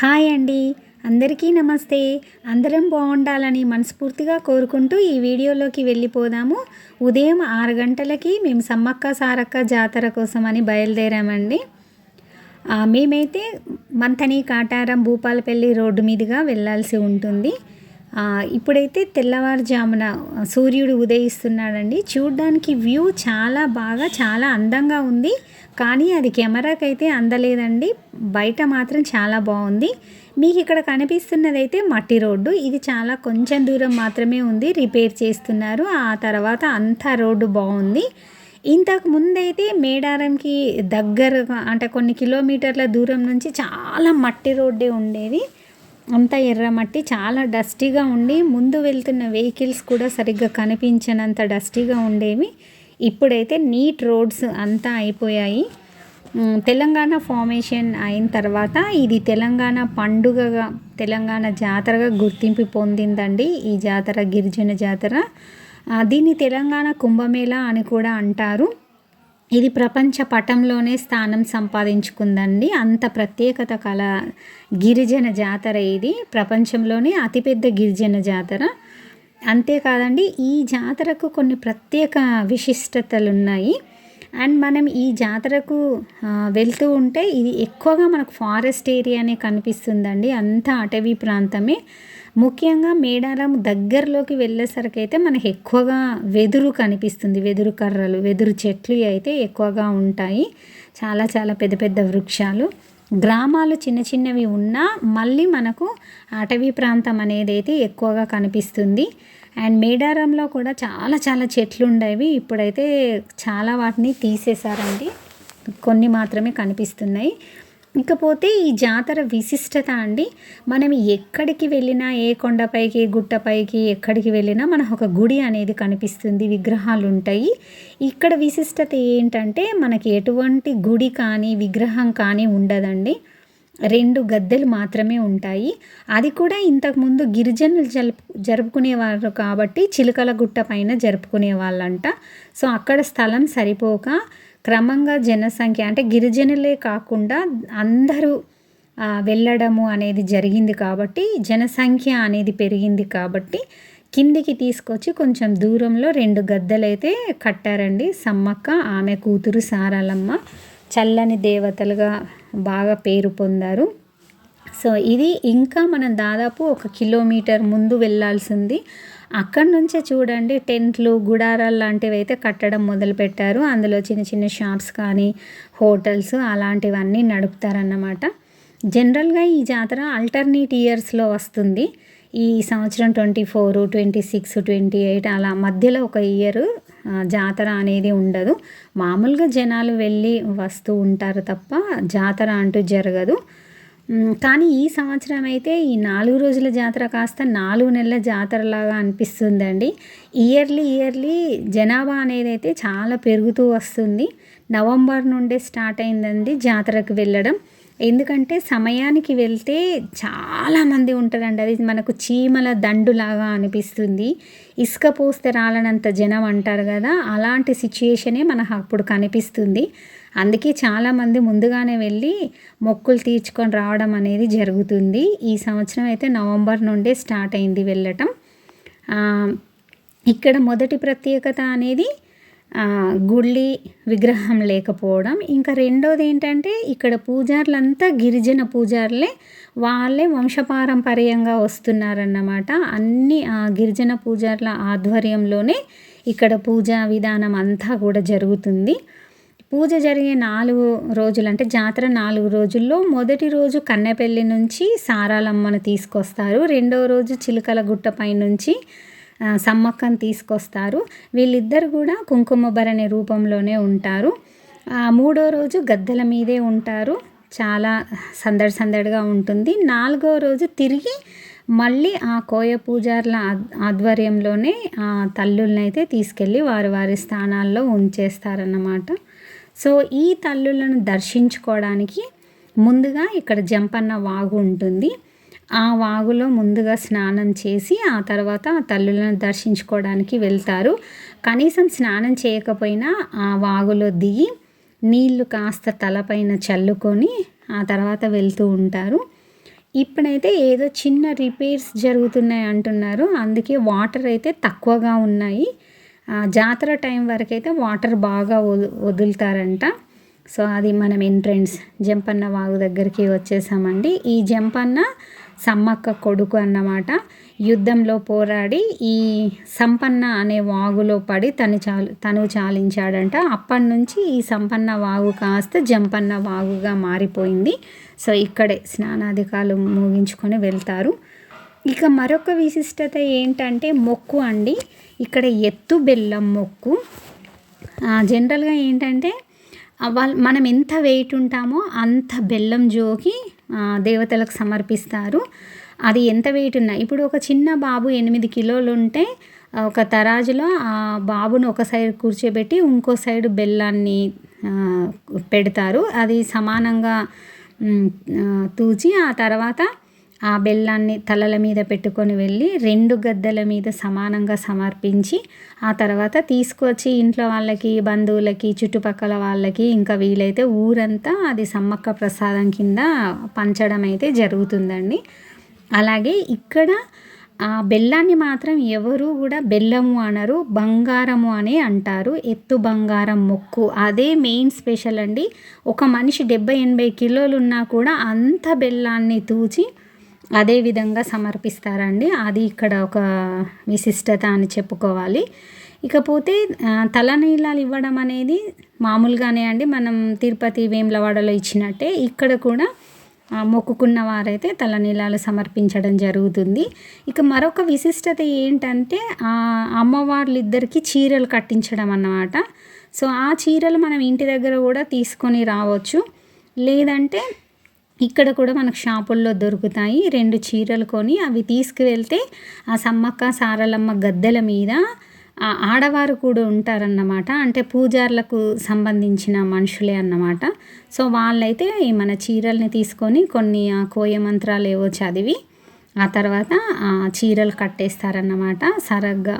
Hi అండి. అందరికీ నమస్తే. అందరం బాగుండాలని మనస్ఫూర్తిగా కోరుకుంటూ ఈ వీడియోలోకి వెళ్ళిపోదాము. ఉదయం ఆరు గంటలకి మేము సమ్మక్క సారక్క జాతర కోసమని బయలుదేరామండి. మేమైతే మంతని కాటారం భూపాలపల్లి రోడ్డు మీదుగా వెళ్ళాల్సి ఉంటుంది. ఇప్పుడైతే తెల్లవారుజామున సూర్యుడు ఉదయిస్తున్నాడండి. చూడ్డానికి వ్యూ చాలా బాగా చాలా అందంగా ఉంది. కానీ అది కెమెరాకి అయితే అందలేదండి. బయట మాత్రం చాలా బాగుంది. మీకు ఇక్కడ కనిపిస్తున్నదైతే మట్టి రోడ్డు. ఇది చాలా కొంచెం దూరం మాత్రమే ఉంది. రిపేర్ చేస్తున్నారు. ఆ తర్వాత అంతా రోడ్డు బాగుంది. ఇంతకు ముందైతే మేడారంకి దగ్గర అంటే కొన్ని కిలోమీటర్ల దూరం నుంచి చాలా మట్టి రోడ్డే ఉండేది. అంతా ఎర్రమట్టి చాలా డస్టీగా ఉండి ముందు వెళ్తున్న వెహికల్స్ కూడా సరిగ్గా కనిపించనంత డస్టీగా ఉండేవి. ఇప్పుడైతే నీట్ రోడ్స్ అంతా అయిపోయాయి. తెలంగాణ ఫార్మేషన్ అయిన తర్వాత ఇది తెలంగాణ పండుగగా తెలంగాణ జాతరగా గుర్తింపు పొందిందండి ఈ జాతర గిరిజన జాతర. దీన్ని తెలంగాణ కుంభమేళ అని కూడా అంటారు. ఇది ప్రపంచ పటంలోనే స్థానం సంపాదించుకుందండి. అంత ప్రత్యేకత కల గిరిజన జాతర ఇది. ప్రపంచంలోనే అతిపెద్ద గిరిజన జాతర. అంతేకాదండి ఈ జాతరకు కొన్ని ప్రత్యేక విశిష్టతలు ఉన్నాయి అండ్ మనం ఈ జాతరకు వెళ్తూ ఉంటే ఇది ఎక్కువగా మనకు ఫారెస్ట్ ఏరియానే కనిపిస్తుందండి. అంతా అటవీ ప్రాంతమే. ముఖ్యంగా మేడారం దగ్గరలోకి వెళ్ళేసరికి అయితే మనకి ఎక్కువగా వెదురు కనిపిస్తుంది. వెదురు కర్రలు వెదురు చెట్లు అయితే ఎక్కువగా ఉంటాయి. చాలా చాలా పెద్ద పెద్ద వృక్షాలు. గ్రామాలు చిన్న చిన్నవి ఉన్నా మళ్ళీ మనకు అటవీ ప్రాంతం అనేది అయితే ఎక్కువగా కనిపిస్తుంది. అండ్ మేడారంలో కూడా చాలా చాలా చెట్లు ఉండేవి. ఇప్పుడైతే చాలా వాటిని తీసేశారండి. కొన్ని మాత్రమే కనిపిస్తున్నాయి. ఇకపోతే ఈ జాతర విశిష్టత అండి. మనం ఎక్కడికి వెళ్ళినా ఏ కొండపైకి గుట్టపైకి ఎక్కడికి వెళ్ళినా మనకు ఒక గుడి అనేది కనిపిస్తుంది విగ్రహాలు ఉంటాయి. ఇక్కడ విశిష్టత ఏంటంటే మనకి ఎటువంటి గుడి కానీ విగ్రహం కానీ ఉండదండి. రెండు గద్దెలు మాత్రమే ఉంటాయి. అది కూడా ఇంతకుముందు గిరిజనులు జరుపు జరుపుకునేవారు కాబట్టి చిలుకల గుట్ట పైన జరుపుకునే వాళ్ళంట సో అక్కడ స్థలం సరిపోక క్రమంగా జనసంఖ్య అంటే గిరిజనులే కాకుండా అందరూ వెళ్ళడము అనేది జరిగింది కాబట్టి జనసంఖ్య అనేది పెరిగింది కాబట్టి కిందికి తీసుకొచ్చి కొంచెం దూరంలో రెండు గద్దెలైతే కట్టారండి. సమ్మక్క ఆమె కూతురు సారాలమ్మ చల్లని దేవతలుగా బాగా పేరు పొందారు. సో ఇది ఇంకా మనం దాదాపు ఒక కిలోమీటర్ ముందు వెళ్ళాల్సింది అక్కడి నుంచే చూడండి టెంట్లు గుడారాలు లాంటివి అయితే కట్టడం మొదలుపెట్టారు. అందులో చిన్న చిన్న షాప్స్ కానీ హోటల్స్ అలాంటివన్నీ నడుపుతారన్నమాట. జనరల్గా ఈ జాతర ఆల్టర్నేట్ ఇయర్స్లో వస్తుంది. ఈ సంవత్సరం twenty four twenty six twenty eight అలా మధ్యలో ఒక ఇయర్ జాతర అనేది ఉండదు. మామూలుగా జనాలు వెళ్ళి వస్తూ ఉంటారు తప్ప జాతర అంటూ జరగదు. కానీ ఈ సంవత్సరం అయితే ఈ నాలుగు రోజుల జాతర కాస్త నాలుగు నెలల జాతరలాగా అనిపిస్తుందండి. ఇయర్లీ ఇయర్లీ జనాభా అనేది అయితే చాలా పెరుగుతూ వస్తుంది. నవంబర్ నుండే స్టార్ట్ అయిందండి జాతరకు వెళ్ళడం. ఎందుకంటే సమయానికి వెళ్తే చాలామంది ఉంటారండి. అది మనకు చీమల దండులాగా అనిపిస్తుంది. ఇసుక పోస్తే రాలనంత జనం అంటారు కదా అలాంటి సిచ్యుయేషనే మనకు అప్పుడు కనిపిస్తుంది. అందుకే చాలామంది ముందుగానే వెళ్ళి మొక్కులు తీర్చుకొని రావడం అనేది జరుగుతుంది. ఈ సంవత్సరం అయితే నవంబర్ నుండే స్టార్ట్ అయింది వెళ్ళటం. ఇక్కడ మొదటి ప్రత్యేకత అనేది గుళ్ళి విగ్రహం లేకపోవడం. ఇంకా రెండోది ఏంటంటే ఇక్కడ పూజారులంతా గిరిజన పూజారులే వాళ్ళే వంశపారంపర్యంగా వస్తున్నారన్నమాట. అన్ని గిరిజన పూజారుల ఆధ్వర్యంలోనే ఇక్కడ పూజా విధానం అంతా కూడా జరుగుతుంది. పూజ జరిగే నాలుగు రోజులు అంటే జాతర నాలుగు రోజుల్లో మొదటి రోజు కన్నెపల్లి నుంచి సారాలమ్మను తీసుకొస్తారు. రెండవ రోజు చిలుకల గుట్టపై నుంచి సమ్మక్కను తీసుకొస్తారు. వీళ్ళిద్దరు కూడా కుంకుమ భరణి రూపంలోనే ఉంటారు. మూడో రోజు గద్దెల మీదే ఉంటారు. చాలా సందడి సందడిగా ఉంటుంది. నాలుగో రోజు తిరిగి మళ్ళీ ఆ కోయ పూజార్ల ఆధ్వర్యంలోనే ఆ తల్లుల్ని అయితే తీసుకెళ్ళి వారి వారి స్థానాల్లో ఉంచేస్తారన్నమాట. సో ఈ తల్లులను దర్శించుకోవడానికి ముందుగా ఇక్కడ జంపన్న వాగు ఉంటుంది. ఆ వాగులో ముందుగా స్నానం చేసి ఆ తర్వాత ఆ తల్లులను దర్శించుకోవడానికి వెళ్తారు. కనీసం స్నానం చేయకపోయినా ఆ వాగులో దిగి నీళ్ళు కాస్త తలపైన చల్లుకొని ఆ తర్వాత వెళ్తూ ఉంటారు. ఇప్పుడైతే ఏదో చిన్న రిపేర్స్ జరుగుతున్నాయి అంటున్నారు. అందుకే వాటర్ అయితే తక్కువగా ఉన్నాయి. జాతర టైం వరకు అయితే వాటర్ బాగా వదులుతారంట. సో అది మనం ఎంట్రెన్స్ జంపన్న వాగు దగ్గరికి వచ్చేసామండి. ఈ జంపన్న సమ్మక్క కొడుకు అన్నమాట. యుద్ధంలో పోరాడి ఈ సంపన్న అనే వాగులో పడి తను చాలు తను చాలించాడంట. అప్పటి నుంచి ఈ సంపన్న వాగు కాస్త జంపన్న వాగుగా మారిపోయింది. సో ఇక్కడే స్నానాధికాలు ముగించుకొని వెళ్తారు. ఇక మరొక విశిష్టత ఏంటంటే మొక్కు అండి. ఇక్కడ ఎత్తు బెల్లం మొక్కు. జనరల్గా ఏంటంటే వాళ్ళు మనం ఎంత వెయిట్ ఉంటామో అంత బెల్లం జోకి దేవతలకు సమర్పిస్తారు. అది ఎంత వెయిట్ ఉన్నా ఇప్పుడు ఒక చిన్న బాబు ఎనిమిది కిలోలు ఉంటే ఒక తరాజులో ఆ బాబును ఒక సైడ్ కూర్చోబెట్టి ఇంకో సైడ్ బెల్లాన్ని పెడతారు. అది సమానంగా తూచి ఆ తర్వాత ఆ బెల్లాన్ని తలల మీద పెట్టుకొని వెళ్ళి రెండు గద్దెల మీద సమానంగా సమర్పించి ఆ తర్వాత తీసుకొచ్చి ఇంట్లో వాళ్ళకి బంధువులకి చుట్టుపక్కల వాళ్ళకి ఇంకా వీలైతే ఊరంతా అది సమ్మక్క ప్రసాదం కింద పంచడం అయితే జరుగుతుందండి. అలాగే ఇక్కడ ఆ బెల్లాన్ని మాత్రం ఎవరు కూడా బెల్లము అనరు బంగారము అని అంటారు. ఎత్తు బంగారం మొక్కు. అదే మెయిన్ స్పెషల్ అండి. ఒక మనిషి డెబ్బై ఎనభై కిలోలు ఉన్నా కూడా అంత బెల్లాన్ని తూచి అదే విధంగా సమర్పిస్తారండి. అది ఇక్కడ ఒక విశిష్టత అని చెప్పుకోవాలి. ఇకపోతే తలనీలాలు ఇవ్వడం అనేది మామూలుగానే అండి. మనం తిరుపతి వేములవాడలో ఇచ్చినట్టే ఇక్కడ కూడా మొక్కుకున్న వారైతే తలనీలాలు సమర్పించడం జరుగుతుంది. ఇక మరొక విశిష్టత ఏంటంటే అమ్మవార్లిద్దరికి చీరలు కట్టించడం అన్నమాట. సో ఆ చీరలు మనం ఇంటి దగ్గర కూడా తీసుకొని రావచ్చు. లేదంటే ఇక్కడ కూడా మనకు షాపుల్లో దొరుకుతాయి. రెండు చీరలు కొని అవి తీసుకువెళ్తే ఆ సమ్మక్క సారలమ్మ గద్దెల మీద ఆడవారు కూడా ఉంటారన్నమాట. అంటే పూజార్లకు సంబంధించిన మనుషులే అన్నమాట. సో వాళ్ళైతే మన చీరల్ని తీసుకొని కొన్ని కోయ మంత్రాలు ఏవో చదివి ఆ తర్వాత చీరలు కట్టేస్తారన్నమాట. సరగ్గా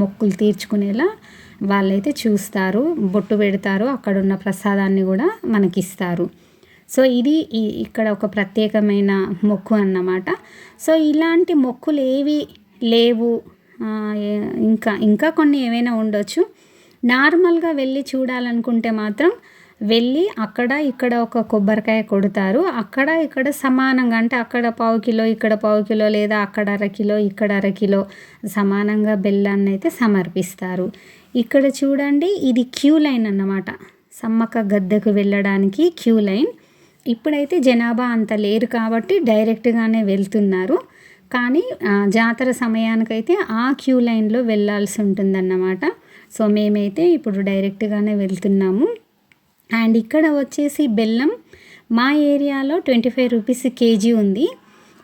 మొక్కులు తీర్చుకునేలా వాళ్ళైతే చూస్తారు. బొట్టు పెడతారు. అక్కడున్న ప్రసాదాన్ని కూడా మనకిస్తారు. సో ఇది ఇక్కడ ఒక ప్రత్యేకమైన మొక్కు అన్నమాట. సో ఇలాంటి మొక్కులు ఏవి లేవు ఇంకా ఇంకా కొన్ని ఏవైనా ఉండొచ్చు. నార్మల్గా వెళ్ళి చూడాలనుకుంటే మాత్రం వెళ్ళి అక్కడ ఇక్కడ ఒక కొబ్బరికాయ కొడతారు. అక్కడ ఇక్కడ సమానంగా అంటే అక్కడ పావు కిలో ఇక్కడ పావు కిలో లేదా అక్కడ అర కిలో ఇక్కడ అర కిలో సమానంగా బెల్లాన్ని అయితే సమర్పిస్తారు. ఇక్కడ చూడండి ఇది క్యూ లైన్ అన్నమాట. సమ్మక్క గద్దెకు వెళ్ళడానికి క్యూ లైన్. ఇప్పుడైతే జనాభా అంత లేరు కాబట్టి డైరెక్ట్గానే వెళ్తున్నారు. కానీ జాతర సమయానికైతే ఆ క్యూ లైన్లో వెళ్ళాల్సి ఉంటుందన్నమాట. సో మేమైతే ఇప్పుడు డైరెక్ట్గానే వెళ్తున్నాము. అండ్ ఇక్కడ వచ్చేసి బెల్లం మా ఏరియాలో ట్వంటీ ఫైవ్ రూపీస్ కేజీ ఉంది.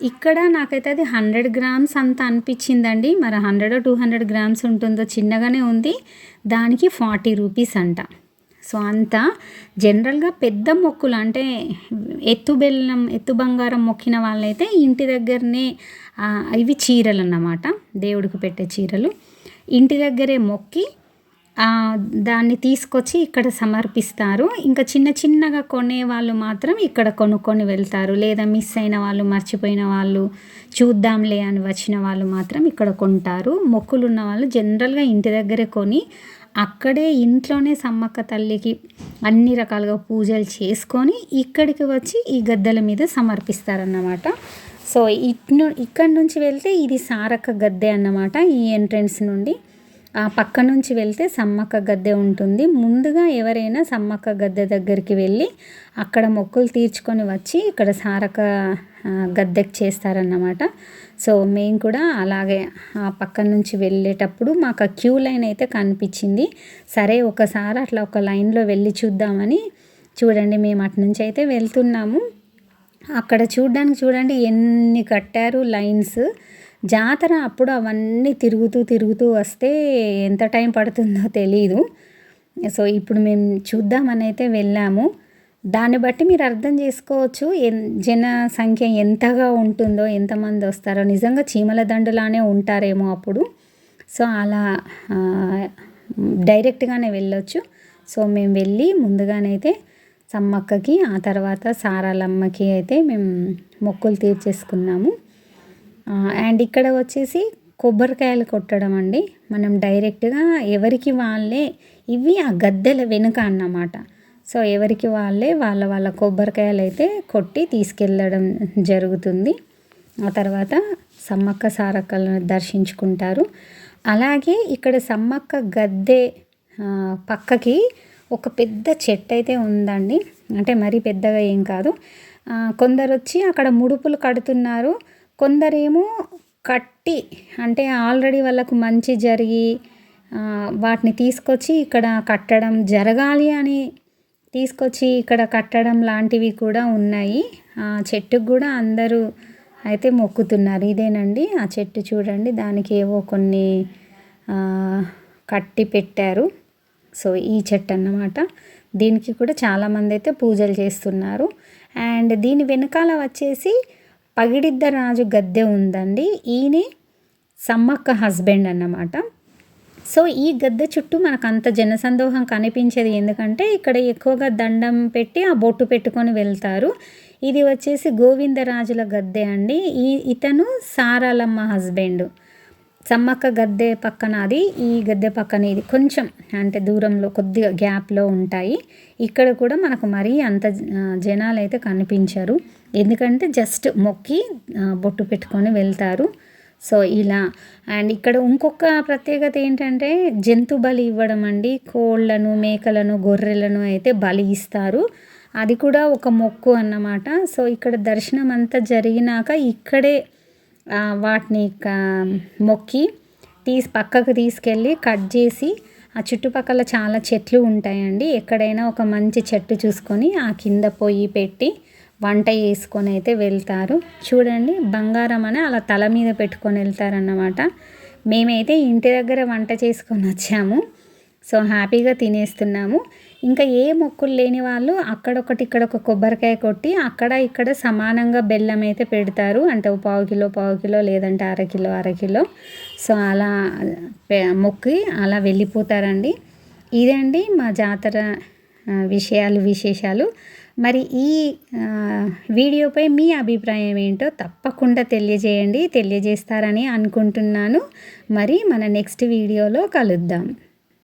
ఇక్కడ నాకైతే అది హండ్రెడ్ గ్రామ్స్ అంత అనిపించిందండి. మరి హండ్రెడ్ టూ హండ్రెడ్ గ్రామ్స్ ఉంటుందో చిన్నగానే ఉంది. దానికి ఫార్టీ రూపీస్ అంట. సో అంతా జనరల్గా పెద్ద మొక్కులు అంటే ఎత్తు బెల్లం ఎత్తు బంగారం మొక్కిన వాళ్ళైతే ఇంటి దగ్గరనే ఇవి చీరలు అన్నమాట దేవుడికి పెట్టే చీరలు. ఇంటి దగ్గరే మొక్కి దాన్ని తీసుకొచ్చి ఇక్కడ సమర్పిస్తారు. ఇంకా చిన్న చిన్నగా కొనే వాళ్ళు మాత్రం ఇక్కడ కొనుక్కొని వెళ్తారు. లేదా మిస్ అయిన వాళ్ళు మర్చిపోయిన వాళ్ళు చూద్దాంలే అని వచ్చిన వాళ్ళు మాత్రం ఇక్కడ కొంటారు. మొక్కులు ఉన్న వాళ్ళు జనరల్గా ఇంటి దగ్గరే కొని అక్కడే ఇంట్లోనే సమ్మక్క తల్లికి అన్ని రకాలుగా పూజలు చేసుకొని ఇక్కడికి వచ్చి ఈ గద్దెల మీద సమర్పిస్తారన్నమాట. సో ఇట్ను ఇక్కడి నుంచి వెళ్తే ఇది సారక్క గద్దె అన్నమాట ఈ ఎంట్రన్స్ నుండి. ఆ పక్క నుంచి వెళ్తే సమ్మక్క గద్దె ఉంటుంది. ముందుగా ఎవరైనా సమ్మక్క గద్దె దగ్గరికి వెళ్ళి అక్కడ మొక్కులు తీర్చుకొని వచ్చి ఇక్కడ సారక గద్దెకి చేస్తారన్నమాట. సో మేము కూడా అలాగే ఆ పక్క నుంచి వెళ్ళేటప్పుడు మాకు ఆ క్యూ లైన్ అయితే కనిపించింది. సరే ఒకసారి అట్లా ఒక లైన్లో వెళ్ళి చూద్దామని చూడండి మేము అటు నుంచి అయితే వెళ్తున్నాము. అక్కడ చూడడానికి చూడండి ఎన్ని కట్టారు లైన్స్. జాతర అప్పుడు అవన్నీ తిరుగుతూ తిరుగుతూ వస్తే ఎంత టైం పడుతుందో తెలీదు. సో ఇప్పుడు మేము చూద్దామని అయితే వెళ్ళాము. దాన్ని బట్టి మీరు అర్థం చేసుకోవచ్చు జన సంఖ్య ఎంతగా ఉంటుందో ఎంతమంది వస్తారో. నిజంగా చీమల దండులానే ఉంటారేమో అప్పుడు. సో అలా డైరెక్ట్గానే వెళ్ళొచ్చు. సో మేము వెళ్ళి ముందుగానైతే సమ్మక్కకి ఆ తర్వాత సారాలమ్మకి అయితే మేము మొక్కులు తీర్చేసుకున్నాము. అండ్ ఇక్కడ వచ్చేసి కొబ్బరికాయలు కొట్టడం అండి. మనం డైరెక్ట్గా ఎవరికి వాళ్ళే ఇవి ఆ గద్దెల వెనుక అన్నమాట. సో ఎవరికి వాళ్ళే వాళ్ళ వాళ్ళ కొబ్బరికాయలు అయితే కొట్టి తీసుకెళ్ళడం జరుగుతుంది. ఆ తర్వాత సమ్మక్క సారక్కలను దర్శించుకుంటారు. అలాగే ఇక్కడ సమ్మక్క గద్దె పక్కకి ఒక పెద్ద చెట్టు అయితే ఉందండి. అంటే మరీ పెద్దగా ఏం కాదు. కొందరు వచ్చి అక్కడ ముడుపులు కడుతున్నారు. కొందరేమో కట్టి అంటే ఆల్రెడీ వాళ్ళకు మంచి జరిగి వాటిని తీసుకొచ్చి ఇక్కడ కట్టడం జరగాలి అని తీసుకొచ్చి ఇక్కడ కట్టడం లాంటివి కూడా ఉన్నాయి. ఆ చెట్టుకు కూడా అందరూ అయితే మొక్కుతున్నారు. ఇదేనండి. ఆ చెట్టు చూడండి. దానికి ఏవో కొన్ని కట్టి పెట్టారు. సో ఈ చెట్టు అన్నమాట. దీనికి కూడా చాలామంది అయితే పూజలు చేస్తున్నారు. అండ్ దీని వెనకాల వచ్చేసి పగిడిద్ద రాజు గద్దె ఉందండి. ఈయనే సమ్మక్క హస్బెండ్ అన్నమాట. సో ఈ గద్దె చుట్టూ మనకు అంత జనసందోహం కనిపించేది ఎందుకంటే ఇక్కడ ఎక్కువగా దండం పెట్టి ఆ బొట్టు పెట్టుకొని వెళ్తారు. ఇది వచ్చేసి గోవిందరాజుల గద్దె అండి. ఈ ఇతను సారాలమ్మ హస్బెండ్. సమ్మక్క గద్దె పక్కన అది ఈ గద్దె పక్కన ఇది. కొంచెం అంటే దూరంలో కొద్దిగా గ్యాప్లో ఉంటాయి. ఇక్కడ కూడా మనకు మరీ అంత జనాలు అయితే కనిపించరు. ఎందుకంటే జస్ట్ మొక్కి బొట్టు పెట్టుకొని వెళ్తారు. సో ఇలా. అండ్ ఇక్కడ ఇంకొక ప్రత్యేకత ఏంటంటే జంతు బలి ఇవ్వడం అండి. కోళ్ళను మేకలను గొర్రెలను అయితే బలి ఇస్తారు. అది కూడా ఒక మొక్కు అన్నమాట. సో ఇక్కడ దర్శనం అంతా జరిగినాక ఇక్కడే వాటిని మొక్కి తీసి పక్కకు తీసుకెళ్ళి కట్ చేసి ఆ చుట్టుపక్కల చాలా చెట్లు ఉంటాయండి. ఎక్కడైనా ఒక మంచి చెట్టు చూసుకొని ఆ కింద పొయ్యి పెట్టి వంట చేసుకొని అయితే వెళ్తారు. చూడండి బంగారం అని అలా తల మీద పెట్టుకొని వెళ్తారన్నమాట. మేమైతే ఇంటి దగ్గర వంట చేసుకొని వచ్చాము. సో హ్యాపీగా తినేస్తున్నాము. ఇంకా ఏ మొక్కులు లేని వాళ్ళు అక్కడొకటి ఇక్కడ ఒక కొబ్బరికాయ కొట్టి అక్కడ ఇక్కడ సమానంగా బెల్లం అయితే పెడతారు. అంటే పావు కిలో పావు కిలో లేదంటే అరకిలో అరకిలో సో అలా మొక్కి అలా వెళ్ళిపోతారండి. ఇదండి మా జాతర విషయాలు విశేషాలు. మరి ఈ వీడియోపై మీ అభిప్రాయం ఏంటో తప్పకుండా తెలియజేయండి తెలియజేస్తారని అనుకుంటున్నాను. మరి మన నెక్స్ట్ వీడియోలో కలుద్దాం.